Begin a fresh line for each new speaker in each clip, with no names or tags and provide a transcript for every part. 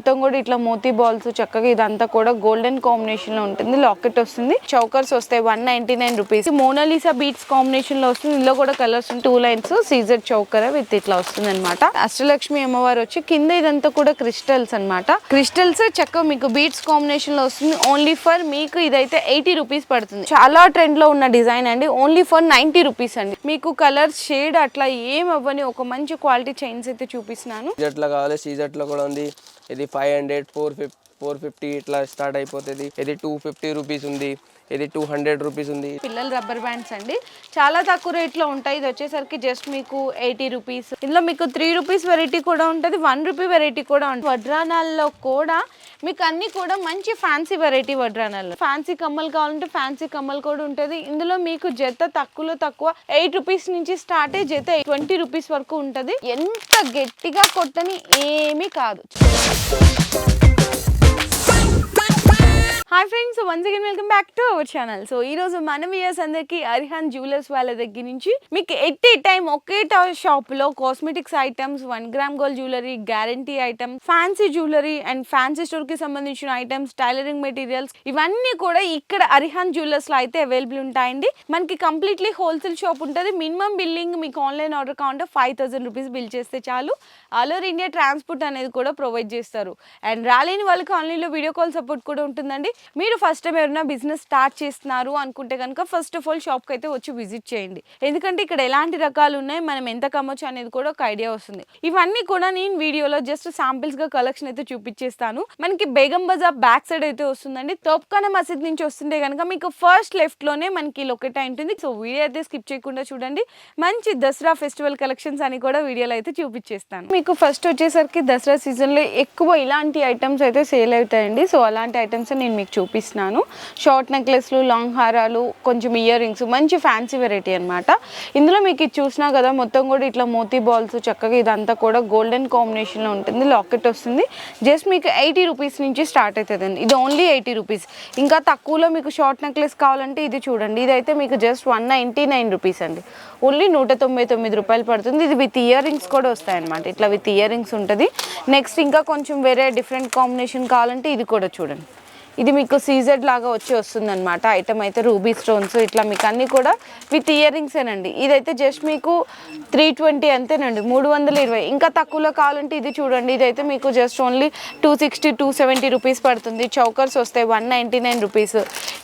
మొత్తం కూడా ఇట్లా మోతీ బాల్స్ చక్కగా ఇదంతా కూడా గోల్డెన్ కాంబినేషన్లో ఉంటుంది. లాకెట్ వస్తుంది. చౌకర్స్ వస్తాయి. One ninety nine rupees. Monalisa beads కాంబినేషన్లో వస్తుంది. ఇందులో కూడా colours two lines Caesar choker with ఇట్లా వస్తుంది అనమాట అష్టలక్ష్మి అమ్మవారు వచ్చి కింద ఇదంతా కూడా క్రిస్టల్స్ అన్నమాట. క్రిస్టల్స్ చక్కగా మీకు బీట్స్ కాంబినేషన్లో వస్తుంది. ఓన్లీ ఫర్ మీకు ఇదైతే ఎయిటీ రూపీస్ పడుతుంది. చాలా ట్రెండ్లో ఉన్న డిజైన్ అండి. ఓన్లీ ఫర్ నైన్టీ రూపీస్ అండి. మీకు కలర్ షేడ్ అట్లా ఏం అవ్వని ఒక మంచి క్వాలిటీ చైన్స్ అయితే చూపిస్తున్నాను.
సీజెట్లో కావాలి. కూడా ఉంది. ఇది five hundred four fif four fifty ఇట్లా స్టార్ట్ అయిపోతుంది. ఇది టూ ఫిఫ్టీ రూపీస్ ఉంది. ఇది టూ హండ్రెడ్ రూపీస్ ఉంది.
పిల్లల రబ్బర్ బ్యాండ్స్ అండి. చాలా తక్కువ రేట్లో ఉంటాయి. ఇది వచ్చేసరికి జస్ట్ మీకు ఎయిటీ రూపీస్ ఇందులో మీకు త్రీ రూపీస్ వెరైటీ కూడా ఉంటుంది. వన్ రూపీ వెరైటీ కూడా ఉంటుంది. వడ్రానాల్లో కూడా మీకు అన్ని కూడా మంచి ఫ్యాన్సీ వెరైటీ వడ్రానాలు ఫ్యాన్సీ కమ్మలు కావాలంటే ఫ్యాన్సీ కమ్మలు కూడా ఉంటుంది. ఇందులో మీకు జత తక్కువలో తక్కువ ఎయిట్ రూపీస్ నుంచి స్టార్ట్ అయ్యి జత ట్వంటీ రూపీస్ వరకు ఉంటుంది. ఎంత గట్టిగా కొట్టని ఏమీ కాదు. Hi friends once again welcome back to our channel so ఈ రోజు మన వ్యూయర్స్ అందరికి అరిహాన్ జ్యువెలర్స్ వాళ్ళ దగ్గర నుంచి మీకు ఎట్ ఏ టైం ఒకే షాప్లో cosmetics items one gram gold jewellery guarantee item fancy jewellery and fancy స్టోర్కి సంబంధించిన ఐటమ్స్ టైలరింగ్ మెటీరియల్స్ ఇవన్నీ కూడా ఇక్కడ అరిహాన్ జ్యువెలర్స్లో అయితే అవైలబుల్ ఉంటాయండి. మనకి కంప్లీట్లీ హోల్సేల్ షాప్ ఉంటుంది. మినిమం బిల్లింగ్ మీకు ఆన్లైన్ ఆర్డర్ కావాలంటే ఫైవ్ థౌసండ్ రూపీస్ బిల్ చేస్తే చాలు. ఆల్ ఓవర్ ఇండియా ట్రాన్స్పోర్ట్ అనేది కూడా ప్రొవైడ్ చేస్తారు. అండ్ రాలేని వాళ్ళకి ఆన్లైన్లో వీడియో కాల్ సపోర్ట్ కూడా ఉంటుందండి. మీరు ఫస్ట్ టైం ఎవరైనా బిజినెస్ స్టార్ట్ చేస్తున్నారు అనుకుంటే కనుక ఫస్ట్ ఆఫ్ ఆల్ షాప్కి అయితే వచ్చి విజిట్ చేయండి. ఎందుకంటే ఇక్కడ ఎలాంటి రకాలు ఉన్నాయి మనం ఎంత కమ్మొచ్చు అనేది కూడా ఒక ఐడియా వస్తుంది. ఇవన్నీ కూడా నేను వీడియోలో జస్ట్ శాంపిల్స్గా కలెక్షన్ అయితే చూపించేస్తాను. మనకి బేగం బజార్ బ్యాక్ సైడ్ అయితే వస్తుందండి. తోప్ఖానా మసీద్ నుంచి వస్తుంటే కనుక మీకు ఫస్ట్ లెఫ్ట్లోనే మనకి లొకేట్ అయి ఉంటుంది. సో వీడియో అయితే స్కిప్ చేయకుండా చూడండి. మంచి దసరా ఫెస్టివల్ కలెక్షన్స్ అని కూడా వీడియోలో అయితే చూపించేస్తాను. మీకు ఫస్ట్ వచ్చేసరికి దసరా సీజన్లో ఎక్కువ ఇలాంటి ఐటమ్స్ అయితే సేల్ అవుతాయండి. సో అలాంటి ఐటమ్స్ నేను మీకు చూపిస్తున్నాను. షార్ట్ నెక్లెస్లు లాంగ్ హారాలు కొంచెం ఇయర్ రింగ్స్ మంచి ఫ్యాన్సీ వెరైటీ అనమాట ఇందులో మీకు ఇది చూసినా కదా మొత్తం కూడా ఇట్లా మోతీ బాల్స్ చక్కగా ఇదంతా కూడా గోల్డెన్ కాంబినేషన్లో ఉంటుంది. లాకెట్ వస్తుంది. జస్ట్ మీకు ఎయిటీ రూపీస్ నుంచి స్టార్ట్ అవుతుందండి ఇది ఓన్లీ ఎయిటీ రూపీస్ ఇంకా తక్కువలో మీకు షార్ట్ నెక్లెస్ కావాలంటే ఇది చూడండి. ఇదైతే మీకు just one ninety nine rupees అండి. ఓన్లీ నూట తొంభై తొమ్మిది రూపాయలు పడుతుంది. ఇది విత్ ఇయర్ రింగ్స్ కూడా వస్తాయి అనమాట ఇట్లా విత్ ఇయర్ రింగ్స్ ఉంటుంది. నెక్స్ట్ ఇంకా కొంచెం వేరే డిఫరెంట్ కాంబినేషన్ కావాలంటే ఇది కూడా చూడండి. ఇది మీకు సీజెడ్ లాగా వచ్చి వస్తుంది అనమాట ఐటమ్ అయితే రూబీ స్టోన్స్ ఇట్లా మీకు అన్నీ కూడా విత్ ఇయర్ రింగ్సేనండి ఇదైతే జస్ట్ మీకు త్రీ ట్వంటీ అంతేనండి. మూడు వందల ఇరవై. ఇంకా తక్కువలో కావాలంటే ఇది చూడండి. ఇదైతే మీకు just only two sixty two seventy rupees పడుతుంది. చౌకర్స్ వస్తాయి వన్ నైంటీ నైన్ రూపీస్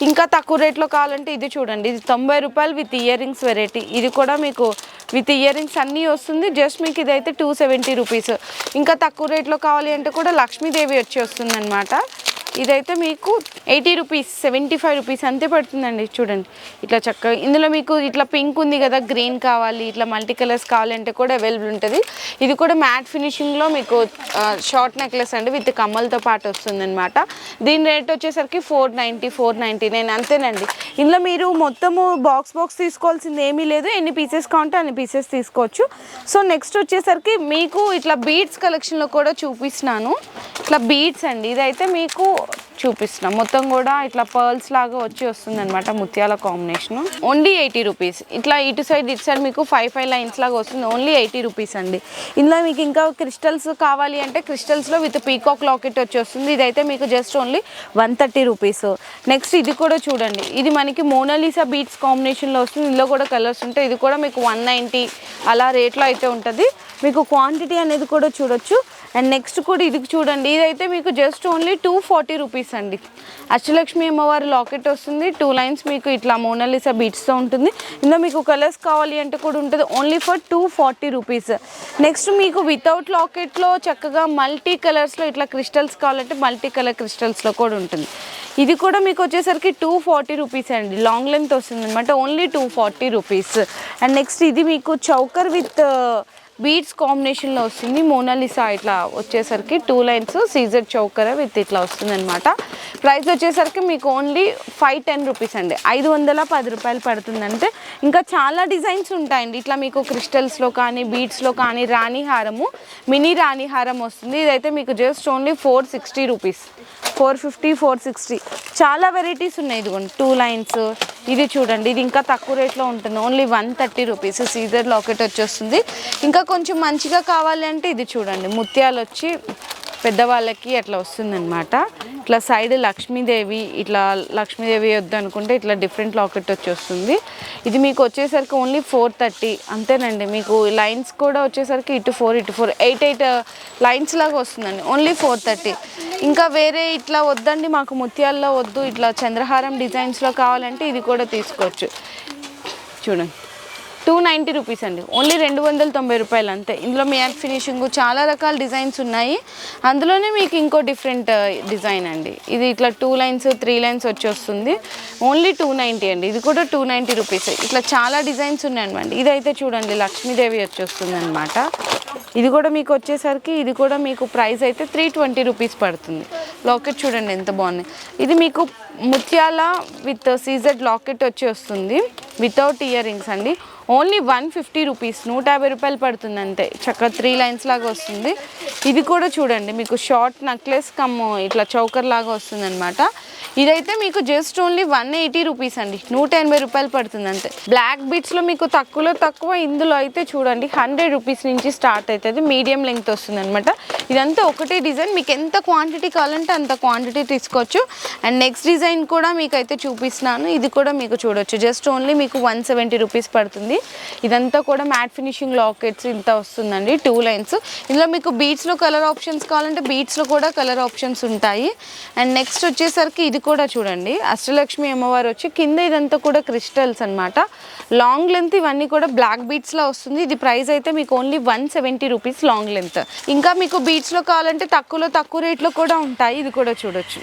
ఇంకా తక్కువ రేట్లో కావాలంటే ఇది చూడండి. ఇది తొంభై రూపాయలు విత్ ఇయర్ రింగ్స్ వెరైటీ ఇది కూడా మీకు విత్ ఇయర్ రింగ్స్ అన్నీ వస్తుంది. జస్ట్ మీకు ఇదైతే టూ సెవెంటీ రూపీస్ ఇంకా తక్కువ రేట్లో కావాలి అంటే కూడా లక్ష్మీదేవి వచ్చి వస్తుంది ఇదైతే మీకు eighty rupees seventy five rupees అంతే పడుతుందండి చూడండి. ఇట్లా చక్కగా ఇందులో మీకు ఇట్లా పింక్ ఉంది కదా గ్రీన్ కావాలి ఇట్లా మల్టీ కలర్స్ కావాలంటే కూడా అవైలబుల్ ఉంటుంది. ఇది కూడా మ్యాట్ ఫినిషింగ్లో మీకు షార్ట్ నెక్లెస్ అండి విత్ కమ్మలతో పాటు వస్తుందన్నమాట. దీని రేట్ వచ్చేసరికి four ninety four ninety nine అంతేనండి. ఇందులో మీరు మొత్తము బాక్స్ బాక్స్ తీసుకోవాల్సింది ఏమీ లేదు ఎన్ని పీసెస్ కావాలంటే అన్ని పీసెస్ తీసుకోవచ్చు. సో నెక్స్ట్ వచ్చేసరికి మీకు ఇట్లా బీడ్స్ కలెక్షన్లో కూడా చూపిస్తున్నాను. ఇట్లా బీడ్స్ అండి ఇదైతే మీకు చూపిస్తున్నాం. మొత్తం కూడా ఇట్లా పర్ల్స్ లాగా వచ్చి వస్తుంది అనమాట ముత్యాల కాంబినేషన్. ఓన్లీ ఎయిటీ రూపీస్ ఇట్లా ఇటు సైడ్ ఇటు సైడ్ మీకు ఫైవ్ ఫైవ్ లైన్స్ లాగా వస్తుంది. ఓన్లీ ఎయిటీ రూపీస్ అండి. ఇందులో మీకు ఇంకా క్రిస్టల్స్ కావాలి అంటే క్రిస్టల్స్లో విత్ పీకాక్ లాకెట్ వచ్చి వస్తుంది. ఇదైతే మీకు just only one thirty rupees next ఇది కూడా చూడండి. ఇది మనకి మోనాలిసా బీట్స్ కాంబినేషన్లో వస్తుంది. ఇందులో కూడా కలర్స్ ఉంటాయి. ఇది కూడా మీకు వన్ నైంటీ అలా రేట్లో అయితే ఉంటుంది. మీకు క్వాంటిటీ అనేది కూడా చూడొచ్చు. అండ్ నెక్స్ట్ కూడా ఇది చూడండి. ఇదైతే మీకు just only two forty rupees అండి. అష్టలక్ష్మి అమ్మవారి లాకెట్ వస్తుంది. టూ లైన్స్ మీకు ఇట్లా మోనాలిసా బీట్స్తో ఉంటుంది. ఇందులో మీకు కలర్స్ కావాలి అంటే కూడా ఉంటుంది. Only for two forty rupees next మీకు వితౌట్ లాకెట్లో చక్కగా మల్టీ కలర్స్లో ఇట్లా క్రిస్టల్స్ కావాలంటే మల్టీ కలర్ క్రిస్టల్స్లో కూడా ఉంటుంది. ఇది కూడా మీకు వచ్చేసరికి టూ ఫార్టీ రూపీస్ అండి. లాంగ్ లెంత్ వస్తుంది అనమాట only two forty rupees and next ఇది మీకు చౌకర్ విత్ బీడ్స్ కాంబినేషన్లో వస్తుంది. మోనాలిసా ఇట్లా వచ్చేసరికి two lines Caesar choker with ఇట్లా వస్తుంది అనమాట ప్రైస్ వచ్చేసరికి మీకు ఓన్లీ ఫైవ్ టెన్ రూపీస్ అండి. ఐదు వందల పది రూపాయలు పడుతుందంటే ఇంకా చాలా డిజైన్స్ ఉంటాయండి. ఇట్లా మీకు క్రిస్టల్స్లో కానీ బీడ్స్లో కానీ రాణి హారము మినీ రాణి హారం వస్తుంది. ఇదైతే మీకు just only four sixty rupees. Four fifty four sixty. చాలా వెరైటీస్ ఉన్నాయి ఇదిగోండి. టూ లైన్స్ ఇది చూడండి. ఇది ఇంకా తక్కువ రేట్లో ఉంటుంది only one thirty rupees. Caesar locket వచ్చేస్తుంది. ఇంకా కొంచెం మంచిగా కావాలి అంటే ఇది చూడండి. ముత్యాలు వచ్చి పెద్దవాళ్ళకి అట్లా వస్తుందన్నమాట. ఇట్లా సైడ్ లక్ష్మీదేవి ఇట్లా లక్ష్మీదేవి వద్దు అనుకుంటే ఇట్లా డిఫరెంట్ లాకెట్ వచ్చి వస్తుంది. ఇది మీకు వచ్చేసరికి ఓన్లీ ఫోర్ థర్టీ అంతేనండి. మీకు లైన్స్ కూడా వచ్చేసరికి ఇటు ఫోర్ ఇటు ఫోర్ ఎయిట్ ఎయిట్ లైన్స్ లాగా వస్తుందండి. Only four thirty. ఇంకా వేరే ఇట్లా వద్దండి. మాకు ముత్యాల్లో వద్దు. ఇట్లా చంద్రహారం డిజైన్స్లో కావాలంటే ఇది కూడా తీసుకోవచ్చు. చూడండి. టూ నైంటీ రూపీస్ అండి. ఓన్లీ రెండు వందల తొంభై రూపాయలు అంతే. ఇందులో మ్యాట్ ఫినిషింగ్ చాలా రకాల డిజైన్స్ ఉన్నాయి. అందులోనే మీకు ఇంకో డిఫరెంట్ డిజైన్ అండి. ఇది ఇట్లా టూ లైన్స్ త్రీ లైన్స్ వచ్చి వస్తుంది. ఓన్లీ టూ నైంటీ అండి. ఇది కూడా టూ నైంటీ రూపీస్. ఇట్లా చాలా డిజైన్స్ ఉన్నాయండి ఇదైతే చూడండి లక్ష్మీదేవి వచ్చి వస్తుంది అనమాట ఇది కూడా మీకు వచ్చేసరికి ఇది కూడా మీకు ప్రైస్ అయితే త్రీ ట్వంటీ రూపీస్ పడుతుంది. లాకెట్ చూడండి ఎంత బాగుంది. ఇది మీకు ముత్యాల విత్ సీజెడ్ లాకెట్ వచ్చి వస్తుంది వితౌట్ ఇయర్ రింగ్స్ అండి. ఓన్లీ వన్ ఫిఫ్టీ రూపీస్ నూట యాభై రూపాయలు పడుతుంది అంతే. చక్కగా త్రీ లైన్స్ లాగా వస్తుంది. ఇది కూడా చూడండి మీకు షార్ట్ నెక్లెస్ కమ్ ఇట్లా చౌకర్ లాగా వస్తుంది అనమాట ఇదైతే మీకు just only one eighty rupees అండి నూట ఎనభై రూపాయలు పడుతుంది అంతే. బ్లాక్ బీట్స్లో మీకు తక్కువలో తక్కువ ఇందులో అయితే చూడండి హండ్రెడ్ రూపీస్ నుంచి స్టార్ట్ అవుతుంది మీడియం లెంగ్త్ వస్తుంది అనమాట ఇదంతా ఒకటే డిజైన్ మీకు ఎంత క్వాంటిటీ కావాలంటే అంత క్వాంటిటీ తీసుకోవచ్చు. అండ్ నెక్స్ట్ డిజైన్ కూడా మీకు అయితే చూపిస్తున్నాను. ఇది కూడా మీకు చూడొచ్చు. జస్ట్ ఓన్లీ మీకు వన్ సెవెంటీ రూపీస్ పడుతుంది. ఇదంతా కూడా మ్యాట్ ఫినిషింగ్ లాకెట్స్ ఇంత వస్తుందండి. Two lines. ఇందులో మీకు బీట్స్లో కలర్ ఆప్షన్స్ కావాలంటే బీట్స్లో కూడా కలర్ ఆప్షన్స్ ఉంటాయి. అండ్ నెక్స్ట్ వచ్చేసరికి ఇది కూడా చూడండి. అష్టలక్ష్మి అమ్మవారు వచ్చి కింద ఇదంతా కూడా క్రిస్టల్స్ అనమాట లాంగ్ లెంత్ ఇవన్నీ కూడా బ్లాక్ బీట్స్లో వస్తుంది. ఇది ప్రైస్ అయితే మీకు only one seventy rupees long length. ఇంకా మీకు బీట్స్లో కావాలంటే తక్కువలో తక్కువ రేట్లో కూడా ఉంటాయి. ఇది కూడా చూడొచ్చు.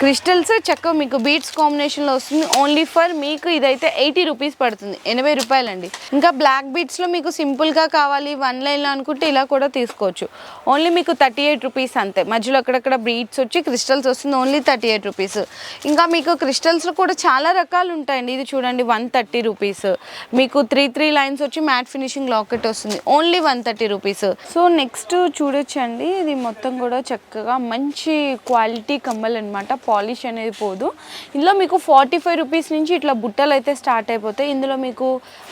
క్రిస్టల్స్ చక్కగా మీకు బీట్స్ కాంబినేషన్లో వస్తుంది. ఓన్లీ ఫర్ మీకు ఇదైతే ఎయిటీ రూపీస్ పడుతుంది. ఎనభై రూపాయలండి. ఇంకా బ్లాక్ బీట్స్లో మీకు సింపుల్గా కావాలి వన్ లైన్లో అనుకుంటే ఇలా కూడా తీసుకోవచ్చు. ఓన్లీ మీకు థర్టీ ఎయిట్ రూపీస్ అంతే. మధ్యలో అక్కడక్కడ బీట్స్ వచ్చి క్రిస్టల్స్ వస్తుంది. Only thirty eight rupees. ఇంకా మీకు క్రిస్టల్స్లో కూడా చాలా రకాలు ఉంటాయండి. ఇది చూడండి వన్ థర్టీ రూపీస్. మీకు త్రీ త్రీ లైన్స్ వచ్చి మ్యాట్ ఫినిషింగ్ లాకెట్ వస్తుంది. Only one thirty rupees. So next చూడొచ్చండి. ఇది మొత్తం కూడా చక్కగా మంచి క్వాలిటీ కమ్మలు అనమాట పాలిష్ అనేది పోదు. ఇందులో మీకు ఫార్టీ ఫైవ్ రూపీస్ నుంచి ఇట్లా బుట్టలు అయితే స్టార్ట్ అయిపోతాయి. ఇందులో మీకు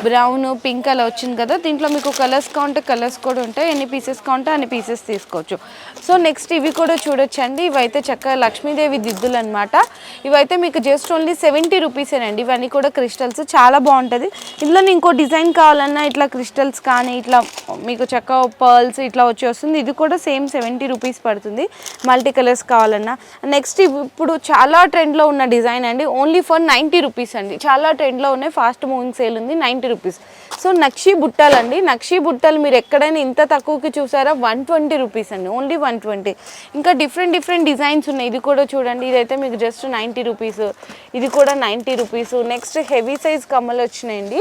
బ్రౌన్ పింక్ అలా వచ్చింది కదా దీంట్లో మీకు కలర్స్ కావాలంటే కలర్స్ కూడా ఉంటాయి. ఎన్ని పీసెస్ కావాలంటే అన్ని పీసెస్ తీసుకోవచ్చు. సో నెక్స్ట్ ఇవి కూడా చూడొచ్చండి. ఇవైతే చక్కగా లక్ష్మీదేవి దిద్దులు అనమాట ఇవైతే మీకు జస్ట్ ఓన్లీ సెవెంటీ రూపీసేనండి ఇవన్నీ కూడా క్రిస్టల్స్. చాలా బాగుంటుంది. ఇందులో ఇంకో డిజైన్ కావాలన్నా ఇట్లా క్రిస్టల్స్ కానీ ఇట్లా మీకు చక్క పర్ల్స్ ఇట్లా వచ్చి వస్తుంది. ఇది కూడా సేమ్ సెవెంటీ రూపీస్ పడుతుంది. మల్టీ కలర్స్ కావాలన్నా. నెక్స్ట్ ఇప్పుడు చాలా ట్రెండ్లో ఉన్న డిజైన్ అండి. ఓన్లీ ఫర్ నైంటీ రూపీస్ అండి. చాలా ట్రెండ్లో ఉన్నాయి. ఫాస్ట్ మూవింగ్ సేల్ ఉంది. నైంటీ రూపీస్ సో నక్షి బుట్టలు అండి. నక్షి బుట్టలు మీరు ఎక్కడైనా ఇంత తక్కువకి చూసారా? వన్ ట్వంటీ రూపీస్ అండి. ఓన్లీ వన్ ట్వంటీ ఇంకా డిఫరెంట్ డిఫరెంట్ డిజైన్స్ ఉన్నాయి. ఇది కూడా చూడండి. ఇదైతే మీకు జస్ట్ నైంటీ రూపీస్ ఇది కూడా ninety rupees next heavy size కమ్మలు వచ్చినాయండి.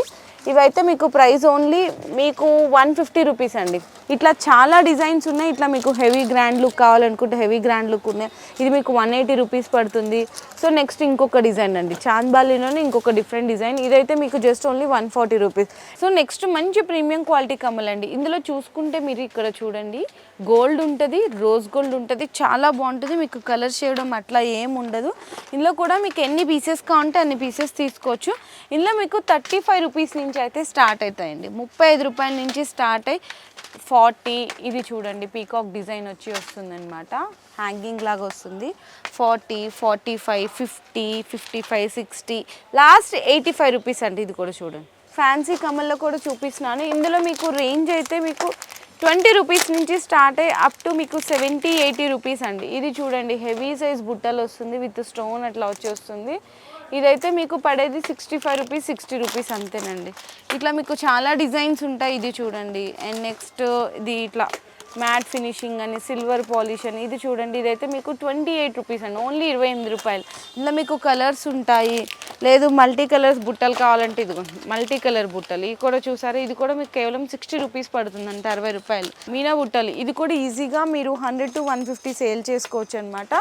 ఇవైతే మీకు ప్రైస్ ఓన్లీ మీకు వన్ ఫిఫ్టీ రూపీస్ అండి. ఇట్లా చాలా డిజైన్స్ ఉన్నాయి. ఇట్లా మీకు హెవీ గ్రాండ్ లుక్ కావాలనుకుంటే హెవీ గ్రాండ్ లుక్ ఉన్నాయి. ఇది మీకు వన్ ఎయిటీ రూపీస్ పడుతుంది. సో నెక్స్ట్ ఇంకొక డిజైన్ అండి. చాంద్బాలిలోనే ఇంకొక డిఫరెంట్ డిజైన్. ఇదైతే మీకు just only one forty rupees. So next మంచి ప్రీమియం క్వాలిటీ కమ్మలండి ఇందులో చూసుకుంటే మీరు ఇక్కడ చూడండి. గోల్డ్ ఉంటుంది రోజ్ గోల్డ్ ఉంటుంది. చాలా బాగుంటుంది. మీకు కలర్ చేయడం అట్లా ఏం ఉండదు. ఇందులో కూడా మీకు ఎన్ని పీసెస్ కావాలంటే అన్ని పీసెస్ తీసుకోవచ్చు. ఇందులో మీకు థర్టీ ఫైవ్ రూపీస్ నుంచి అయితే స్టార్ట్ అవుతాయండి. ముప్పై ఐదు రూపాయల నుంచి స్టార్ట్ అయ్యి ఫార్టీ ఇది చూడండి పీకాక్ డిజైన్ వచ్చి వస్తుందన్నమాట. హ్యాంగింగ్ లాగా వస్తుంది. Forty forty five fifty fifty five sixty last eighty five rupees అండి ఇది కూడా చూడండి. ఫ్యాన్సీ కమల్లో కూడా చూపిస్తున్నాను. ఇందులో మీకు రేంజ్ అయితే మీకు ట్వంటీ రూపీస్ నుంచి స్టార్ట్ అయ్యి అప్ టు మీకు సెవెంటీ ఎయిటీ రూపీస్ అండి. ఇది చూడండి హెవీ సైజ్ బుట్టలు వస్తుంది విత్ స్టోన్ అట్లా వచ్చి వస్తుంది. ఇదైతే మీకు పడేది sixty five rupees sixty rupees అంతేనండి. ఇట్లా మీకు చాలా డిజైన్స్ ఉంటాయి ఇది చూడండి. అండ్ నెక్స్ట్ ఇది ఇట్లా మ్యాట్ ఫినిషింగ్ అని సిల్వర్ పాలిష్ అని ఇది చూడండి. ఇదైతే మీకు ట్వంటీ ఎయిట్ రూపీస్ అండి. ఓన్లీ ఇరవై ఎనిమిది రూపాయలు. ఇందులో మీకు కలర్స్ ఉంటాయి. లేదు మల్టీ కలర్స్ బుట్టలు కావాలంటే ఇది మల్టీ కలర్ బుట్టలు. ఇది కూడా చూసారా? ఇది కూడా మీకు కేవలం సిక్స్టీ రూపీస్ పడుతుందంటే అరవై రూపాయలు. మీనా బుట్టలు. ఇది కూడా ఈజీగా మీరు hundred to one fifty sale చేసుకోవచ్చు అనమాట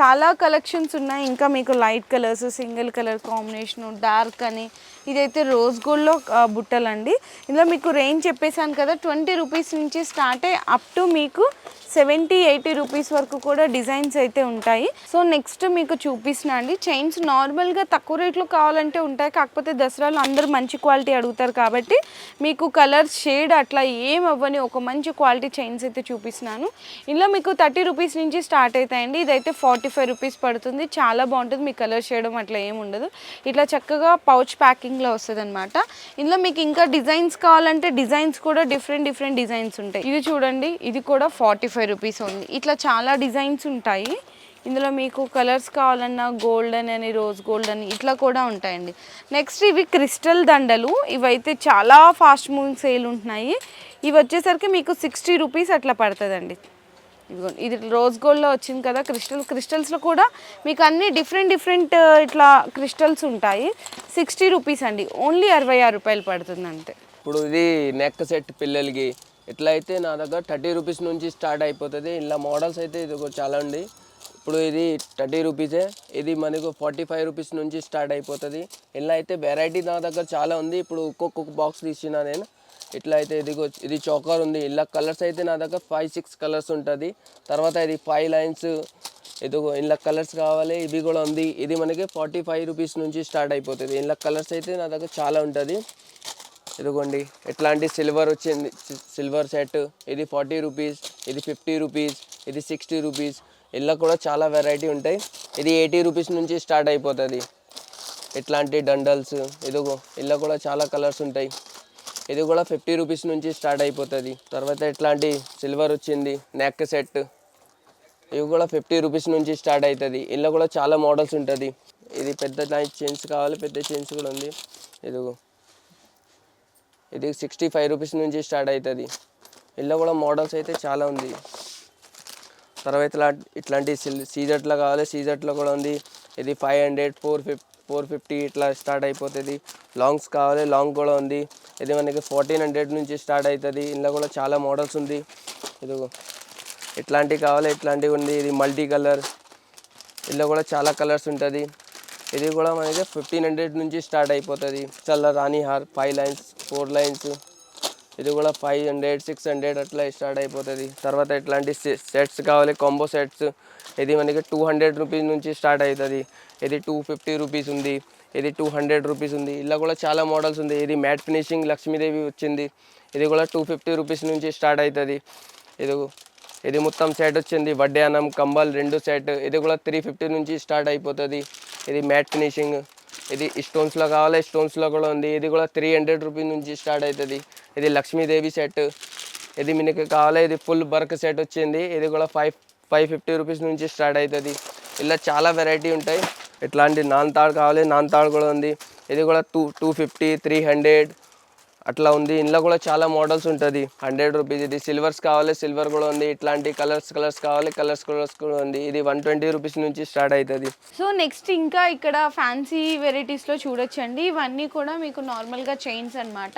చాలా కలెక్షన్స్ ఉన్నాయి. ఇంకా మీకు light colours single colour combination dark అని ఇదైతే రోజ్ గోల్డ్లో బుట్టలు అండి ఇందులో మీకు రేంజ్ చెప్పేశాను కదా ట్వంటీ రూపీస్ నుంచి స్టార్ట్ అయ్యి అప్ టు మీకు సెవెంటీ ఎయిటీ రూపీస్ వరకు కూడా డిజైన్స్ అయితే ఉంటాయి. సో నెక్స్ట్ మీకు చూపిస్తున్నా అండి. చైన్స్ నార్మల్గా తక్కువ రేట్లో కావాలంటే ఉంటాయి. కాకపోతే దసరాలో అందరూ మంచి క్వాలిటీ అడుగుతారు కాబట్టి మీకు కలర్ షేడ్ అట్లా ఏం అవ్వని ఒక మంచి క్వాలిటీ చైన్స్ అయితే చూపిస్తున్నాను. ఇందులో మీకు థర్టీ రూపీస్ నుంచి స్టార్ట్ అవుతాయండి. ఇదైతే ఫార్టీ ఫైవ్ రూపీస్ పడుతుంది. చాలా బాగుంటుంది. మీకు కలర్ షేడ్ అట్లా ఏం ఉండదు. ఇట్లా చక్కగా పౌచ్ ప్యాకింగ్ ప్యాకింగ్లో వస్తుంది అనమాట ఇందులో మీకు ఇంకా డిజైన్స్ కావాలంటే డిజైన్స్ కూడా డిఫరెంట్ డిఫరెంట్ డిజైన్స్ ఉంటాయి. ఇది చూడండి ఇది కూడా ఫార్టీ ఫైవ్ రూపీస్ ఉంది. ఇట్లా చాలా డిజైన్స్ ఉంటాయి. ఇందులో మీకు కలర్స్ కావాలన్నా గోల్డెన్ అని రోజ్ గోల్డ్ అని ఇట్లా కూడా ఉంటాయండి. నెక్స్ట్ ఇవి క్రిస్టల్ దండలు. ఇవైతే చాలా ఫాస్ట్ మూవింగ్ సేల్ ఉంటున్నాయి. ఇవి వచ్చేసరికి మీకు సిక్స్టీ రూపీస్ అట్లా పడుతుందండి. ఇదిగోండి ఇది రోజ్ గోల్డ్లో వచ్చింది కదా క్రిస్టల్ క్రిస్టల్స్లో కూడా మీకు అన్ని డిఫరెంట్ డిఫరెంట్ uh, ఇట్లా క్రిస్టల్స్ ఉంటాయి. సిక్స్టీ రూపీస్ అండి. ఓన్లీ అరవై ఆరు రూపాయలు పడుతుంది అంతే.
ఇప్పుడు ఇది నెక్ సెట్ పిల్లలకి. ఎట్లా అయితే నా దగ్గర థర్టీ రూపీస్ నుంచి స్టార్ట్ అయిపోతుంది. ఇలా మోడల్స్ అయితే ఇది చాలా ఉంది ఇప్పుడు ఇది థర్టీ రూపీసే ఇది మనకు ఫార్టీ ఫైవ్ రూపీస్ నుంచి స్టార్ట్ అయిపోతుంది. ఇలా అయితే వెరైటీ నా దగ్గర చాలా ఉంది. ఇప్పుడు ఒక్కొక్క బాక్స్ తీసిన నేను. ఇట్లా అయితే ఇదిగో ఇది చోకర్ ఉంది. ఇలా కలర్స్ అయితే నా దగ్గర ఫైవ్ సిక్స్ కలర్స్ ఉంటుంది. తర్వాత ఇది ఫైవ్ లైన్స్ ఇదిగో ఇలా కలర్స్ కావాలి. ఇవి కూడా ఉంది. ఇది మనకి ఫార్టీ ఫైవ్ రూపీస్ నుంచి స్టార్ట్ అయిపోతుంది. ఇలా కలర్స్ అయితే నా దగ్గర చాలా ఉంటుంది. ఇదిగోండి. ఎట్లాంటి సిల్వర్ వచ్చింది. సిల్వర్ సెట్ ఇది ఫార్టీ రూపీస్ ఇది ఫిఫ్టీ రూపీస్ ఇది సిక్స్టీ రూపీస్ ఇలా కూడా చాలా వెరైటీ ఉంటాయి. ఇది ఎయిటీ రూపీస్ నుంచి స్టార్ట్ అయిపోతుంది. ఇట్లాంటి డండల్స్ ఇదిగో ఇలా కూడా చాలా కలర్స్ ఉంటాయి. ఇది కూడా ఫిఫ్టీ రూపీస్ నుంచి స్టార్ట్ అయిపోతుంది. తర్వాత ఇట్లాంటి సిల్వర్ వచ్చింది నెక్ సెట్ ఇవి కూడా ఫిఫ్టీ రూపీస్ నుంచి స్టార్ట్ అవుతుంది ఇందులో కూడా చాలా మోడల్స్ ఉంటుంది. ఇది పెద్ద చైన్స్ కావాలి పెద్ద చైన్స్ కూడా ఉంది. ఇదిగో. ఇది సిక్స్టీ ఫైవ్ రూపీస్ నుంచి స్టార్ట్ అవుతుంది ఇందులో కూడా మోడల్స్ అయితే చాలా ఉంది. తర్వాత ఇట్లా ఇట్లాంటి సీజర్ట్లో కావాలి సీజర్ట్లో కూడా ఉంది. ఇది five hundred four fif four fifty ఇట్లా స్టార్ట్ అయిపోతుంది. లాంగ్స్ కావాలి లాంగ్ కూడా ఉంది. ఇది మనకి ఫోర్టీన్ హండ్రెడ్ నుంచి స్టార్ట్ అవుతుంది ఇందులో కూడా చాలా మోడల్స్ ఉంది. ఇది ఇట్లాంటివి కావాలి ఇట్లాంటివి ఉంది. ఇది మల్టీ కలర్ ఇందులో కూడా చాలా కలర్స్ ఉంటుంది. ఇది కూడా మనకి ఫిఫ్టీన్ హండ్రెడ్ నుంచి స్టార్ట్ అయిపోతుంది. చల్ల రాణి హార్ ఫైవ్ లైన్స్ ఫోర్ లైన్స్ ఇది కూడా ఫైవ్ హండ్రెడ్ సిక్స్ హండ్రెడ్ అట్లా స్టార్ట్ అయిపోతుంది. తర్వాత ఇట్లాంటి సెట్స్ కావాలి కాంబో సెట్స్ ఇది మనకి టూ హండ్రెడ్ రూపీస్ నుంచి స్టార్ట్ అవుతుంది ఇది టూ ఫిఫ్టీ రూపీస్ ఉంది. ఇది టూ హండ్రెడ్ రూపీస్ ఉంది. ఇలా కూడా చాలా మోడల్స్ ఉంది. ఇది మ్యాట్ ఫినిషింగ్ లక్ష్మీదేవి వచ్చింది. ఇది కూడా టూ ఫిఫ్టీ రూపీస్ నుంచి స్టార్ట్ అవుతుంది ఇది ఇది మొత్తం సెట్ వచ్చింది. వడ్డానం కంబల్ రెండు సెట్ ఇది కూడా త్రీ ఫిఫ్టీ నుంచి స్టార్ట్ అయిపోతుంది. ఇది మ్యాట్ ఫినిషింగ్. ఇది స్టోన్స్లో కావాలి స్టోన్స్లో కూడా ఉంది. ఇది కూడా త్రీ హండ్రెడ్ రూపీస్ నుంచి స్టార్ట్ అవుతుంది ఇది లక్ష్మీదేవి సెట్ ఇది మీకు కావాలి ఇది ఫుల్ బర్క్ సెట్ వచ్చింది. ఇది కూడా ఫైవ్ ఫైవ్ ఫిఫ్టీ రూపీస్ నుంచి స్టార్ట్ అవుతుంది ఇలా చాలా వెరైటీ ఉంటాయి. ఇట్లాంటి నాన్ తాడు కావాలి నాన్ తాడు కూడా ఉంది. ఇది కూడా two two fifty three hundred అట్లా ఉంది. ఇందులో కూడా చాలా మోడల్స్ ఉంటుంది. హండ్రెడ్ రూపీస్ ఇది. సిల్వర్స్ కావాలి సిల్వర్ కూడా ఉంది. ఇట్లాంటి కలర్స్ కలర్స్ కావాలి కలర్స్ కలర్స్ కూడా ఉంది. ఇది వన్ ట్వంటీ రూపీస్ నుంచి స్టార్ట్ అవుతుంది
సో నెక్స్ట్ ఇంకా ఇక్కడ ఫ్యాన్సీ వెరైటీస్లో చూడొచ్చండి. ఇవన్నీ కూడా మీకు నార్మల్గా చైన్స్ అనమాట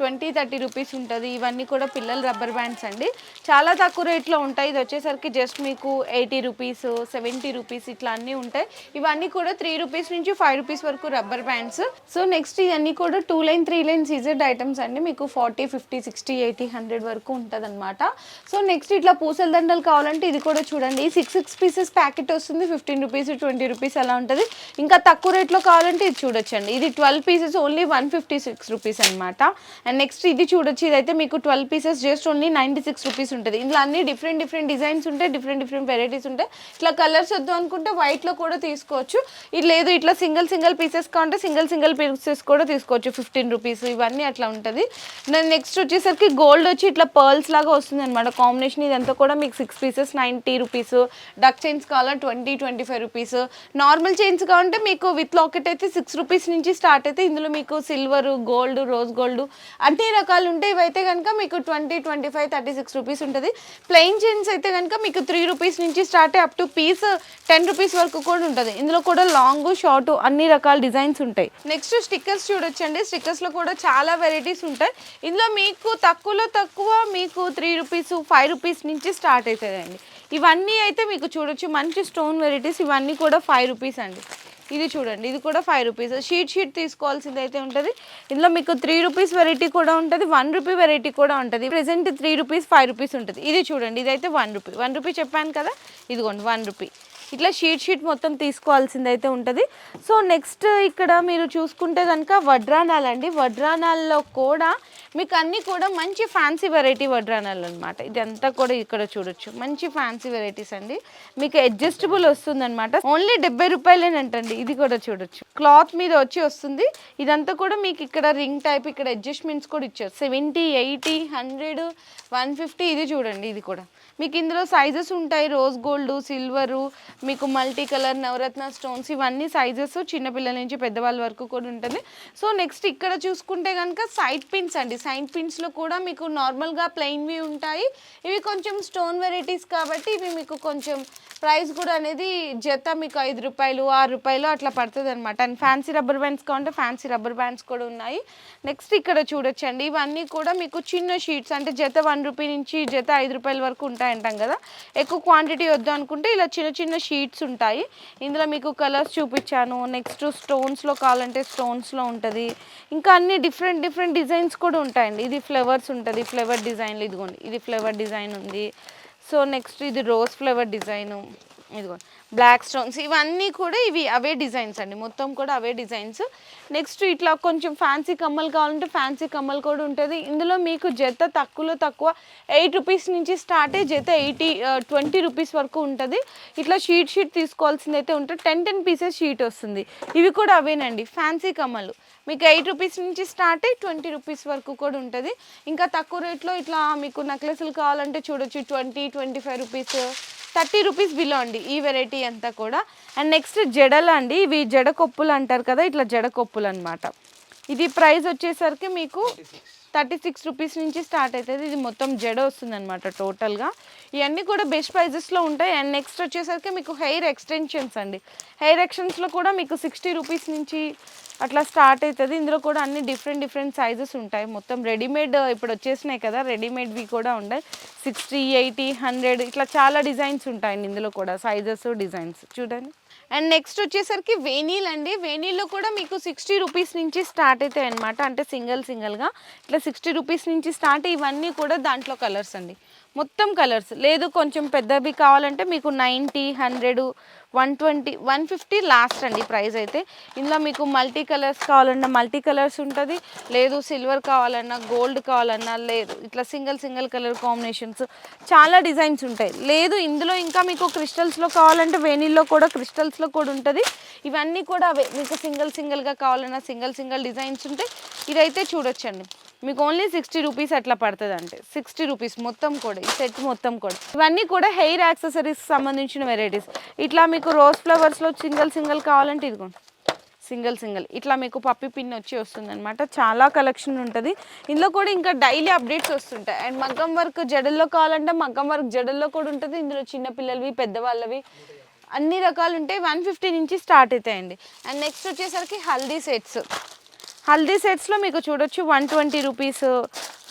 ట్వంటీ థర్టీ రూపీస్ ఉంటుంది. ఇవన్నీ కూడా పిల్లల రబ్బర్ బ్యాండ్స్ అండి. చాలా తక్కువ రేట్లో ఉంటాయి. ఇది వచ్చేసరికి జస్ట్ మీకు ఎయిటీ రూపీస్ సెవెంటీ రూపీస్ ఇట్లా అన్నీ ఉంటాయి. ఇవన్నీ కూడా త్రీ రూపీస్ నుంచి ఫైవ్ రూపీస్ వరకు రబ్బర్ బ్యాండ్స్. సో నెక్స్ట్ ఇవన్నీ కూడా two line three line CZ items అండి మీకు forty fifty sixty eighty hundred వరకు ఉంటుంది అనమాట సో నెక్స్ట్ ఇట్లా పూసల దండలు కావాలంటే ఇది కూడా చూడండి. సిక్స్ సిక్స్ పీసెస్ ప్యాకెట్ వస్తుంది. ఫిఫ్టీన్ రూపీస్ ట్వంటీ రూపీస్ అలా ఉంటుంది. ఇంకా తక్కువ రేట్లో కావాలంటే ఇది చూడొచ్చండి. ఇది twelve pieces only one fifty six rupees అనమాట అండ్ నెక్స్ట్ ఇది చూడొచ్చు. ఇదైతే మీకు twelve pieces just only ninety six rupees ఉంటుంది. ఇందులో అన్ని డిఫరెంట్ డిఫరెంట్ డిజైన్స్ ఉంటాయి. డిఫరెంట్ డిఫరెంట్ వెరైటీస్ ఉంటాయి. ఇట్లా కలర్స్ వద్దు అనుకుంటే వైట్లో కూడా తీసుకోవచ్చు. ఇది లేదు. ఇట్లా సింగిల్ సింగిల్ పీసెస్ కావాలంటే సింగిల్ సింగిల్ పీసెస్ కూడా తీసుకోవచ్చు. ఫిఫ్టీన్ రూపీస్ ఇవన్నీ అట్లా ఉంటుంది నెక్స్ట్ వచ్చేసరికి గోల్డ్ వచ్చి ఇట్లా పర్ల్స్ లాగా వస్తుంది అనమాట కాంబినేషన్ ఇదంతా కూడా మీకు six pieces ninety rupees duck chains కావాలా? Twenty twenty five rupees normal chains కావాలంటే మీకు విత్ లాకెట్ అయితే సిక్స్ రూపీస్ నుంచి స్టార్ట్ అయితే ఇందులో మీకు సిల్వర్ గోల్డ్ రోజ్ గోల్డ్ అన్ని రకాలు ఉంటాయి ఇవైతే కనుక మీకు twenty twenty five thirty six rupees ఉంటుంది. ప్లెయిన్ చైన్స్ అయితే కనుక మీకు త్రీ రూపీస్ నుంచి start up to piece ten rupees వరకు కూడా ఉంటుంది. ఇందులో కూడా లాంగ్ షార్ట్ అన్ని రకాల డిజైన్స్ ఉంటాయి. నెక్స్ట్ స్టిక్కర్స్ చూడొచ్చండి. స్టిక్కర్స్లో కూడా చాలా వెరైటీ వెరైటీస్ ఉంటాయి. ఇందులో మీకు తక్కువలో తక్కువ మీకు త్రీ రూపీస్ ఫైవ్ రూపీస్ నుంచి స్టార్ట్ అవుతుందండి ఇవన్నీ అయితే మీకు చూడొచ్చు. మంచి స్టోన్ వెరైటీస్ ఇవన్నీ కూడా ఫైవ్ రూపీస్ అండి. ఇది చూడండి. ఇది కూడా ఫైవ్ రూపీస్ షీట్ షీట్ తీసుకోవాల్సింది అయితే ఉంటుంది. ఇందులో మీకు త్రీ రూపీస్ వెరైటీ కూడా ఉంటుంది. వన్ రూపీ వెరైటీ కూడా ఉంటుంది. Present three rupees five rupees ఉంటుంది. ఇది చూడండి. ఇదైతే వన్ రూపీ వన్ రూపీ చెప్పాను కదా? ఇదిగోండి వన్ రూపీ ఇట్లా షీట్ షీట్ మొత్తం తీసుకోవాల్సింది అయితే ఉంటుంది. సో నెక్స్ట్ ఇక్కడ మీరు చూసుకుంటే కనుక వడ్రానాలు అండి. వడ్రానాల్లో కూడా మీకు అన్నీ కూడా మంచి ఫ్యాన్సీ వెరైటీ వడ్రానాలు అనమాట ఇదంతా కూడా ఇక్కడ చూడొచ్చు. మంచి ఫ్యాన్సీ వెరైటీస్ అండి. మీకు అడ్జస్టబుల్ వస్తుందన్నమాట. ఓన్లీ డెబ్బై రూపాయలేనంటండి. ఇది కూడా చూడొచ్చు. క్లాత్ మీద వచ్చి వస్తుంది. ఇదంతా కూడా మీకు ఇక్కడ రింగ్ టైప్ ఇక్కడ అడ్జస్ట్మెంట్స్ కూడా ఇచ్చారు. Seventy eighty hundred one fifty ఇది చూడండి. ఇది కూడా. మీకు ఇందులో సైజెస్ ఉంటాయి. రోజ్ గోల్డ్ సిల్వరు మీకు మల్టీ కలర్ నవరత్న స్టోన్స్ ఇవన్నీ సైజెస్ చిన్నపిల్లల నుంచి పెద్దవాళ్ళ వరకు కూడా ఉంటుంది. సో నెక్స్ట్ ఇక్కడ చూసుకుంటే కనుక సైడ్ పిన్స్ అండి. సైడ్ పిన్స్లో కూడా మీకు నార్మల్గా ప్లెయిన్వి ఉంటాయి. ఇవి కొంచెం స్టోన్ వెరైటీస్ కాబట్టి ఇవి మీకు కొంచెం ప్రైస్ కూడా అనేది జత మీకు ఐదు రూపాయలు ఆరు రూపాయలు అట్లా పడుతుంది అనమాట అండ్ ఫ్యాన్సీ రబ్బర్ బ్యాండ్స్ కావాలంటే ఫ్యాన్సీ రబ్బర్ బ్యాండ్స్ కూడా ఉన్నాయి. నెక్స్ట్ ఇక్కడ చూడొచ్చండి. ఇవన్నీ కూడా మీకు చిన్న షీట్స్ అంటే జత వన్ రూపీ నుంచి జత ఐదు రూపాయల వరకు ఉంటాయి. ఉంటాయంటాం కదా. ఎక్కువ క్వాంటిటీ వద్దు అనుకుంటే ఇలా చిన్న చిన్న షీట్స్ ఉంటాయి. ఇందులో మీకు కలర్స్ చూపించాను. నెక్స్ట్ స్టోన్స్లో కావాలంటే స్టోన్స్లో ఉంటుంది. ఇంకా అన్ని డిఫరెంట్ డిఫరెంట్ డిజైన్స్ కూడా ఉంటాయండి. ఇది ఫ్లవర్స్ ఉంటుంది. ఫ్లవర్ డిజైన్లు ఇదిగోండి. ఇది ఫ్లవర్ డిజైన్ ఉంది. సో నెక్స్ట్ ఇది రోజ్ ఫ్లవర్ డిజైను ఇదిగో బ్లాక్ స్టోన్స్ ఇవన్నీ కూడా ఇవి అవే డిజైన్స్ అండి. మొత్తం కూడా అవే డిజైన్స్ నెక్స్ట్ ఇట్లా కొంచెం ఫ్యాన్సీ కమ్మలు కావాలంటే ఫ్యాన్సీ కమ్మలు కూడా ఉంటుంది. ఇందులో మీకు జత తక్కువలో తక్కువ ఎయిట్ రూపీస్ నుంచి స్టార్ట్ అయ్యి జత ఎయిటీ ట్వంటీ రూపీస్ వరకు ఉంటుంది. ఇట్లా షీట్ షీట్ తీసుకోవాల్సింది అయితే ఉంటుంది. టెన్ టెన్ పీసెస్ షీట్ వస్తుంది. ఇవి కూడా అవేనండి. ఫ్యాన్సీ కమ్మలు. మీకు ఎయిట్ రూపీస్ నుంచి స్టార్ట్ అయ్యి ట్వంటీ రూపీస్ వరకు కూడా ఉంటుంది. ఇంకా తక్కువ రేట్లో ఇట్లా మీకు నెక్లెస్లు కావాలంటే చూడొచ్చు. Twenty twenty five rupees thirty rupees below అండి ఈ వెరైటీ అంతా కూడా. అండ్ నెక్స్ట్ జడలు అండి ఇవి జడ కొప్పులు అంటారు కదా ఇట్లా జడ కొప్పులు అనమాట ఇది ప్రైస్ వచ్చేసరికి మీకు థర్టీ సిక్స్ రూపీస్ నుంచి స్టార్ట్ అవుతుంది. ఇది మొత్తం జడ వస్తుంది అనమాట టోటల్గా. ఇవన్నీ కూడా బెస్ట్ ప్రైజెస్లో ఉంటాయి. అండ్ నెక్స్ట్ వచ్చేసరికి మీకు హెయిర్ ఎక్స్టెన్షన్స్ అండి. హెయిర్ ఎక్స్టెన్షన్స్లో కూడా మీకు సిక్స్టీ రూపీస్ నుంచి అట్లా స్టార్ట్ అవుతుంది. ఇందులో కూడా అన్ని డిఫరెంట్ డిఫరెంట్ సైజెస్ ఉంటాయి. మొత్తం రెడీమేడ్ ఇప్పుడు వచ్చేసినాయి కదా రెడీమేడ్వి కూడా ఉన్నాయి సిక్స్టీ ఎయిటీ హండ్రెడ్ ఇట్లా చాలా డిజైన్స్ ఉంటాయండి ఇందులో కూడా. Sizes designs. చూడండి. అండ్ నెక్స్ట్ వచ్చేసరికి వేనీల్ అండి. వేనీల్లో కూడా మీకు సిక్స్టీ రూపీస్ నుంచి స్టార్ట్ అవుతాయి అనమాట అంటే సింగిల్ సింగిల్గా. ఇట్లా సిక్స్టీ రూపీస్ నుంచి స్టార్ట్ ఇవన్నీ కూడా దాంట్లో కలర్స్ అండి. మొత్తం కలర్స్. లేదు కొంచెం పెద్దవి కావాలంటే మీకు ninety hundred one twenty one fifty last అండి ప్రైస్ అయితే. ఇందులో మీకు మల్టీ కలర్స్ కావాలన్నా మల్టీ కలర్స్ ఉంటుంది. లేదు సిల్వర్ కావాలన్నా గోల్డ్ కావాలన్నా లేదు ఇట్లా సింగిల్ సింగిల్ కలర్ కాంబినేషన్స్. చాలా డిజైన్స్ ఉంటాయి. లేదు ఇందులో ఇంకా మీకు క్రిస్టల్స్లో కావాలంటే వేణిల్లో కూడా క్రిస్టల్స్లో కూడా ఉంటుంది. ఇవన్నీ కూడా అవే. మీకు సింగిల్ సింగిల్గా కావాలన్నా సింగిల్ సింగిల్ డిజైన్స్ ఉంటాయి. ఇదైతే చూడొచ్చండి. మీకు ఓన్లీ సిక్స్టీ రూపీస్ అట్లా పడుతుంది అంటే సిక్స్టీ రూపీస్ మొత్తం కూడా ఈ సెట్ మొత్తం కూడా. ఇవన్నీ కూడా హెయిర్ యాక్సెసరీస్ సంబంధించిన వెరైటీస్ ఇట్లా మీకు రోజ్ ఫ్లవర్స్లో సింగిల్ సింగిల్ కావాలంటే ఇదిగోండి సింగిల్ సింగిల్. ఇట్లా మీకు పప్పి పిన్ వచ్చి వస్తుంది అనమాట చాలా కలెక్షన్ ఉంటుంది. ఇందులో కూడా ఇంకా డైలీ అప్డేట్స్ వస్తుంటాయి. అండ్ మగ్గం వర్క్ జడల్లో కావాలంటే మగ్గం వర్క్ జడల్లో కూడా ఉంటుంది. ఇందులో చిన్నపిల్లలవి పెద్దవాళ్ళవి అన్ని రకాలు ఉంటాయి. వన్ ఫిఫ్టీ నుంచి స్టార్ట్ అవుతాయండి. అండ్ నెక్స్ట్ వచ్చేసరికి హల్దీ సెట్స్ హల్దీ సెట్స్లో మీకు చూడొచ్చు వన్ ట్వంటీ రూపీస్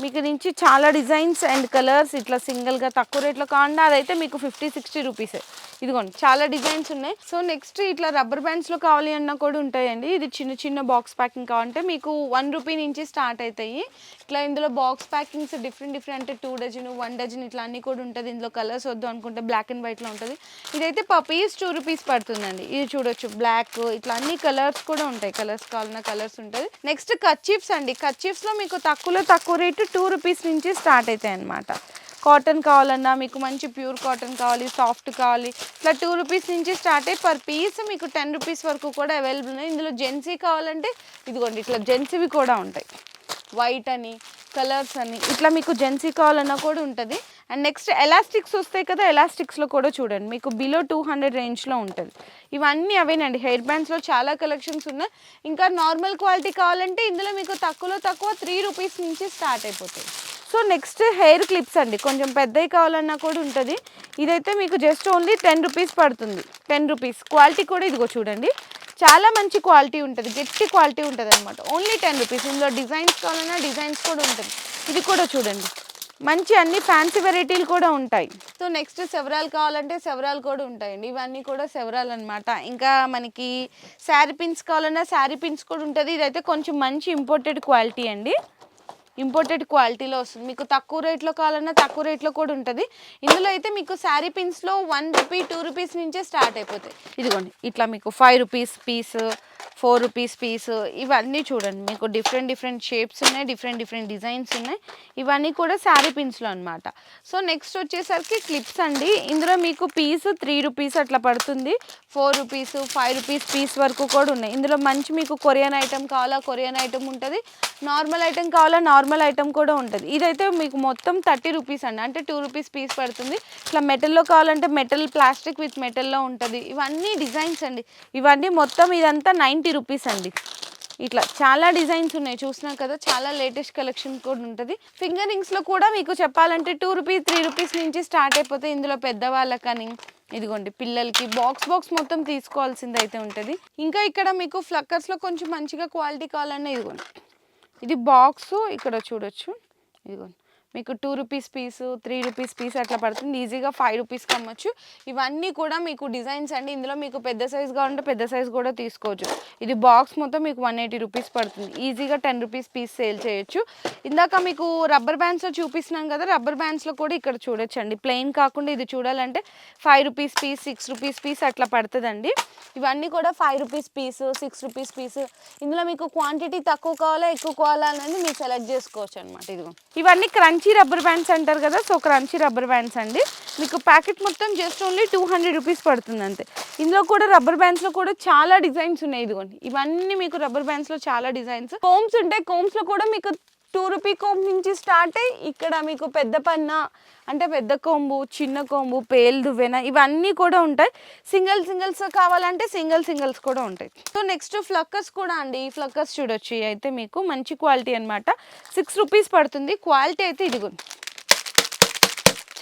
మీకు నుంచి చాలా డిజైన్స్ అండ్ కలర్స్ ఇట్లా సింగిల్గా తక్కువ రేట్లో కాకుండా అదైతే మీకు ఫిఫ్టీ సిక్స్టీ రూపీసే ఇదిగోండి చాలా డిజైన్స్ ఉన్నాయి. సో నెక్స్ట్ ఇట్లా రబ్బర్ బ్యాండ్స్లో కావాలి అన్నా కూడా ఉంటాయండి. ఇది చిన్న చిన్న బాక్స్ ప్యాకింగ్ కావాలంటే మీకు వన్ రూపీ నుంచి స్టార్ట్ అవుతాయి ఇట్లా ఇందులో బాక్స్ ప్యాకింగ్స్ డిఫరెంట్ డిఫరెంట్ అంటే టూ డజన్ వన్ డజన్ ఇట్లా అన్నీ కూడా ఉంటుంది. ఇందులో కలర్స్ వద్దు అనుకుంటే బ్లాక్ అండ్ వైట్లో ఉంటుంది. ఇదైతే పర్ పీస్ టూ రూపీస్ పడుతుందండి. ఇది చూడొచ్చు బ్లాక్ ఇట్లా అన్ని కలర్స్ కూడా ఉంటాయి. కలర్స్ కావాలన్న కలర్స్ ఉంటుంది. నెక్స్ట్ కచ్చిప్స్ అండి. కచ్చిప్స్లో మీకు తక్కువలో తక్కువ రేటు టూ రూపీస్ నుంచి స్టార్ట్ అవుతాయి అన్నమాట. కాటన్ కావాలన్నా మీకు మంచి ప్యూర్ కాటన్ కావాలి సాఫ్ట్ కావాలి ఇట్లా టూ రూపీస్ నుంచి స్టార్ట్ అయ్యి పర్ పీస్ మీకు టెన్ రూపీస్ వరకు కూడా అవైలబుల్ ఉన్నాయి. ఇందులో జెన్సీ కావాలంటే ఇదిగోండి ఇట్లా జెన్సీవి కూడా ఉంటాయి. వైట్ అని కలర్స్ అని ఇట్లా మీకు జెన్సీ కావాలన్నా కూడా ఉంటుంది. అండ్ నెక్స్ట్ ఎలాస్టిక్స్ వస్తాయి కదా ఎలాస్టిక్స్లో కూడా చూడండి మీకు బిలో టూ హండ్రెడ్ రేంజ్లో ఉంటుంది. ఇవన్నీ అవేనండి హెయిర్ బ్యాండ్స్లో చాలా కలెక్షన్స్ ఉన్నాయి. ఇంకా నార్మల్ క్వాలిటీ కావాలంటే ఇందులో మీకు తక్కువలో తక్కువ త్రీ రూపీస్ నుంచి స్టార్ట్ అయిపోతాయి. సో నెక్స్ట్ హెయిర్ క్లిప్స్ అండి. కొంచెం పెద్దవి కావాలన్నా కూడా ఉంటుంది. ఇదైతే మీకు జస్ట్ ఓన్లీ టెన్ రూపీస్ పడుతుంది. Ten rupees. క్వాలిటీ కూడా ఇదిగో చూడండి. చాలా మంచి క్వాలిటీ ఉంటుంది. గట్టి క్వాలిటీ ఉంటుంది అనమాట ఓన్లీ టెన్ రూపీస్. ఇందులో డిజైన్స్ కావాలన్నా డిజైన్స్ కూడా ఉంటుంది. ఇది కూడా చూడండి. మంచి అన్ని ఫ్యాన్సీ వెరైటీలు కూడా ఉంటాయి. సో నెక్స్ట్ సెవరాల్ కావాలంటే సెవరాల్ కూడా ఉంటాయండి. ఇవన్నీ కూడా సెవరాల్ అనమాట ఇంకా మనకి శారీ పిన్స్ కావాలన్నా శారీ పిన్స్ కూడా ఉంటుంది. ఇదైతే కొంచెం మంచి ఇంపోర్టెడ్ క్వాలిటీ అండి. ఇంపోర్టెడ్ క్వాలిటీలో వస్తుంది. మీకు తక్కువ రేట్లో కావాలన్నా తక్కువ రేట్లో కూడా ఉంటుంది. ఇందులో అయితే మీకు శారీ పిన్స్లో వన్ రూపీ టూ రూపీస్ నుంచే స్టార్ట్ అయిపోతాయి. ఇదిగోండి ఇట్లా మీకు five rupees piece four rupees piece ఇవన్నీ చూడండి. మీకు డిఫరెంట్ డిఫరెంట్ షేప్స్ ఉన్నాయి డిఫరెంట్ డిఫరెంట్ డిజైన్స్ ఉన్నాయి. ఇవన్నీ కూడా శారీ పిన్స్లో అనమాట సో నెక్స్ట్ వచ్చేసరికి క్లిప్స్ అండి. ఇందులో మీకు పీస్ త్రీ రూపీస్ అట్లా పడుతుంది. Four rupees five rupees piece వరకు కూడా ఉన్నాయి. ఇందులో మంచి మీకు కొరియన్ ఐటెం కావాలా కొరియన్ ఐటమ్ ఉంటుంది. నార్మల్ ఐటమ్ కావాలా నార్మల్ నార్మల్ ఐటమ్ కూడా ఉంటుంది. ఇదైతే మీకు మొత్తం థర్టీ రూపీస్ అండి. అంటే టూ రూపీస్ పీస్ పడుతుంది. ఇట్లా మెటల్లో కావాలంటే మెటల్ ప్లాస్టిక్ విత్ మెటల్లో ఉంటుంది. ఇవన్నీ డిజైన్స్ అండి. ఇవన్నీ మొత్తం ఇదంతా నైంటీ రూపీస్ అండి. ఇట్లా చాలా డిజైన్స్ ఉన్నాయి. చూసినాం కదా చాలా లేటెస్ట్ కలెక్షన్ కూడా ఉంటుంది. ఫింగర్ రింగ్స్లో కూడా మీకు చెప్పాలంటే టూ రూపీస్ త్రీ రూపీస్ నుంచి స్టార్ట్ అయిపోతే ఇందులో పెద్దవాళ్ళకని ఇదిగోండి పిల్లలకి బాక్స్ బాక్స్ మొత్తం తీసుకోవాల్సింది అయితే ఉంటుంది. ఇంకా ఇక్కడ మీకు ఫ్లక్కర్స్లో కొంచెం మంచిగా క్వాలిటీ కావాలన్నా ఇదిగోండి. ఇది బాక్స్ ఇక్కడ చూడొచ్చు. ఇదిగోండి. మీకు two rupees piece three rupees piece అట్లా పడుతుంది. ఈజీగా ఫైవ్ రూపీస్కి అమ్మచ్చు. ఇవన్నీ కూడా మీకు డిజైన్స్ అండి. ఇందులో మీకు పెద్ద సైజ్ కావాలంటే పెద్ద సైజ్ కూడా తీసుకోవచ్చు. ఇది బాక్స్ మొత్తం మీకు వన్ ఎయిటీ రూపీస్ పడుతుంది. ఈజీగా టెన్ రూపీస్ పీస్ సేల్ చేయొచ్చు. ఇందాక మీకు రబ్బర్ బ్యాండ్స్లో చూపిస్తున్నాం కదా రబ్బర్ బ్యాండ్స్లో కూడా ఇక్కడ చూడొచ్చు అండి ప్లెయిన్ కాకుండా ఇది చూడాలంటే five rupees piece six rupees piece అట్లా పడుతుందండి. ఇవన్నీ కూడా five rupees piece six rupees piece ఇందులో మీకు క్వాంటిటీ తక్కువ కావాలా ఎక్కువ కావాలా అనేది మీరు సెలెక్ట్ చేసుకోవచ్చు అనమాట ఇది ఇవన్నీ క్రంచ్ రబ్బర్ బ్యాండ్స్ అంటారు కదా సో క్రంచీ రబ్బర్ బ్యాండ్స్ అండి. మీకు ప్యాకెట్ మొత్తం just only two hundred rupees పడుతుంది అంతే. ఇందులో కూడా రబ్బర్ బ్యాండ్స్లో కూడా చాలా డిజైన్స్ ఉన్నాయి ఇదిగోండి. ఇవన్నీ మీకు రబ్బర్ బ్యాండ్స్లో చాలా డిజైన్స్. కోమ్స్ ఉంటాయి కోమ్స్లో కూడా మీకు టూ రూపీ కొంబు నుంచి స్టార్ట్ అయ్యి ఇక్కడ మీకు పెద్ద పన్న అంటే పెద్ద కొంబు చిన్న కొంబు పేలు దువ్వెన ఇవన్నీ కూడా ఉంటాయి. సింగిల్ సింగిల్స్ కావాలంటే సింగిల్ సింగిల్స్ కూడా ఉంటాయి. సో నెక్స్ట్ ఫ్లక్కర్స్ కూడా అండి. ఈ ఫ్లక్కర్స్ చూడొచ్చు. అయితే మీకు మంచి క్వాలిటీ అన్నమాట. సిక్స్ రూపీస్ పడుతుంది. క్వాలిటీ అయితే ఇదిగుంది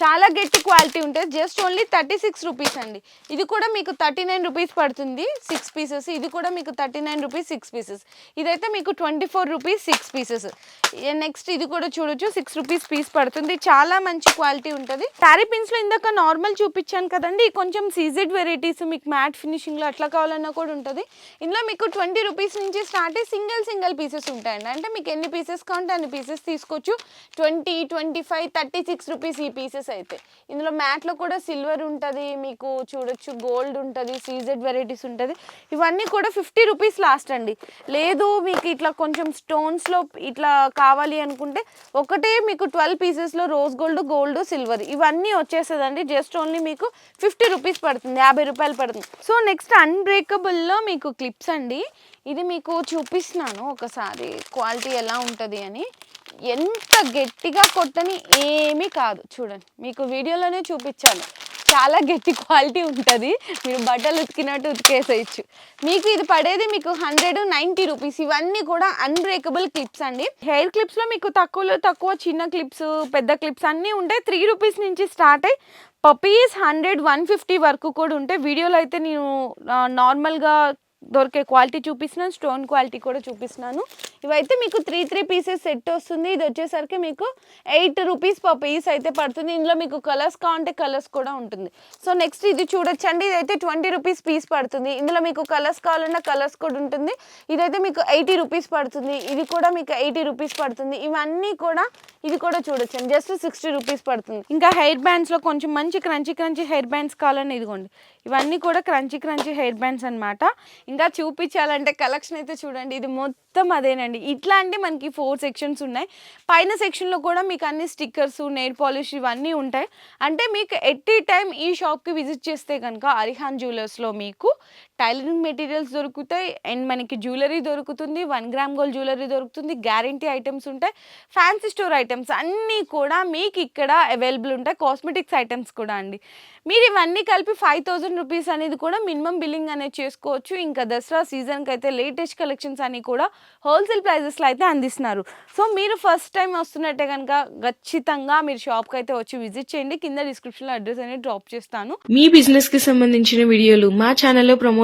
చాలా గట్టి క్వాలిటీ ఉంటుంది. Just only thirty six rupees అండి. ఇది కూడా మీకు థర్టీ నైన్ రూపీస్ పడుతుంది. Six pieces. ఇది కూడా మీకు thirty nine rupees six pieces. ఇదైతే మీకు twenty four rupees six pieces. Next ఇది కూడా చూడొచ్చు. సిక్స్ రూపీస్ పీస్ పడుతుంది. చాలా మంచి క్వాలిటీ ఉంటుంది. శారీ పిన్స్లో ఇందాక నార్మల్ చూపించాను కదండి. కొంచెం సీజెడ్ వెరైటీస్ మీకు మ్యాట్ ఫినిషింగ్లో అట్లా కావాలన్నా కూడా ఉంటుంది. ఇందులో మీకు ట్వంటీ రూపీస్ నుంచి స్టార్ట్ అయ్యి సింగిల్ సింగిల్ పీసెస్ ఉంటాయండి. అంటే మీకు ఎన్ని పీసెస్ కావాలంటే అన్ని పీసెస్ తీసుకోవచ్చు. Twenty twenty five thirty six rupees ఈ పీసెస్ అయితే ఇందులో మ్యాట్లో కూడా సిల్వర్ ఉంటుంది మీకు చూడొచ్చు గోల్డ్ ఉంటుంది సీజెడ్ వెరైటీస్ ఉంటుంది. ఇవన్నీ కూడా ఫిఫ్టీ రూపీస్ లాస్ట్ అండి. లేదు మీకు ఇట్లా కొంచెం స్టోన్స్లో ఇట్లా కావాలి అనుకుంటే ఒకటే మీకు ట్వెల్వ్ పీసెస్లో రోజ్ గోల్డ్ గోల్డ్ సిల్వర్ ఇవన్నీ వచ్చేస్తుందండి. జస్ట్ ఓన్లీ మీకు ఫిఫ్టీ రూపీస్ పడుతుంది యాభై రూపాయలు పడుతుంది. సో నెక్స్ట్ అన్బ్రేకబుల్లో మీకు క్లిప్స్ అండి. ఇది మీకు చూపిస్తున్నాను ఒకసారి క్వాలిటీ ఎలా ఉంటుంది అని. ఎంత గట్టిగా కొట్టని ఏమీ కాదు. చూడండి మీకు వీడియోలోనే చూపించాను. చాలా గట్టి క్వాలిటీ ఉంటుంది. మీరు బట్టలు ఉతికినట్టు ఉతికేసేయచ్చు. మీకు ఇది పడేది మీకు హండ్రెడ్ నైంటీ రూపీస్. ఇవన్నీ కూడా అన్బ్రేకబుల్ క్లిప్స్ అండి. హెయిర్ క్లిప్స్లో మీకు తక్కువలో తక్కువ చిన్న క్లిప్స్ పెద్ద క్లిప్స్ అన్నీ ఉంటాయి త్రీ రూపీస్ నుంచి స్టార్ట్ అయ్యి పపీస్ హండ్రెడ్ వన్ ఫిఫ్టీ వరకు కూడా ఉంటాయి వీడియోలో అయితే నేను నార్మల్గా దొరికే క్వాలిటీ చూపిస్తున్నాను స్టోన్ క్వాలిటీ కూడా చూపిస్తున్నాను. ఇవైతే మీకు త్రీ త్రీ పీసెస్ సెట్ వస్తుంది. ఇది వచ్చేసరికి మీకు ఎయిట్ రూపీస్ పర్ పీస్ అయితే పడుతుంది. ఇందులో మీకు కలర్స్ కావాలంటే కలర్స్ కూడా ఉంటుంది. సో నెక్స్ట్ ఇది చూడొచ్చండి. ఇదైతే ట్వంటీ రూపీస్ పీస్ పడుతుంది. ఇందులో మీకు కలర్స్ కావాలన్నా కలర్స్ కూడా ఉంటుంది. ఇదైతే మీకు ఎయిటీ రూపీస్ పడుతుంది. ఇది కూడా మీకు ఎయిటీ రూపీస్ పడుతుంది. ఇవన్నీ కూడా ఇది కూడా చూడొచ్చండి. జస్ట్ సిక్స్టీ రూపీస్ పడుతుంది. ఇంకా హెయిర్ బ్యాండ్స్లో కొంచెం మంచి క్రంచీ క్రంచీ హెయిర్ బ్యాండ్స్ కావాలని ఇదిగోండి. ఇవన్నీ కూడా క్రంచీ క్రంచీ హెయిర్ బ్యాండ్స్ అనమాట ఇంకా చూపించాలంటే కలెక్షన్ అయితే చూడండి. ఇది మొత్తం అదేనండి. ఇట్లా అంటే మనకి ఫోర్ సెక్షన్స్ ఉన్నాయి. పైన సెక్షన్లో కూడా మీకు అన్ని స్టిక్కర్స్ నెయిల్ పాలిష్ ఇవన్నీ ఉంటాయి. అంటే మీకు ఎట్టి టైం ఈ షాప్కి విజిట్ చేస్తే కనుక అరిహాన్ జ్యువెలర్స్లో మీకు టైలరింగ్ మెటీరియల్స్ దొరుకుతాయి. అండ్ మనకి జ్యువెలరీ దొరుకుతుంది. వన్ గ్రామ్ గోల్డ్ జ్యువెలరీ దొరుకుతుంది. గ్యారంటీ ఐటమ్స్ ఉంటాయి. ఫ్యాన్సీ స్టోర్ ఐటమ్స్ అన్నీ కూడా మీకు ఇక్కడ అవైలబుల్ ఉంటాయి. కాస్మెటిక్స్ ఐటమ్స్ కూడా అండి. మీరు ఇవన్నీ కలిపి ఫైవ్ థౌజండ్ రూపీస్ అనేది కూడా మినిమం బిల్లింగ్ అనేది చేసుకోవచ్చు. ఇంకా దసరా సీజన్కి అయితే లేటెస్ట్ కలెక్షన్స్ అన్ని కూడా హోల్సేల్ ప్రైజెస్లో అయితే అందిస్తున్నారు. సో మీరు ఫస్ట్ టైం వస్తున్నట్టే కనుక ఖచ్చితంగా మీరు షాప్కి అయితే వచ్చి విజిట్ చేయండి. కింద డిస్క్రిప్షన్లో అడ్రస్ అనేది డ్రాప్ చేస్తాను.
మీ బిజినెస్కి సంబంధించిన వీడియోలు మా ఛానల్లో ప్రమోట్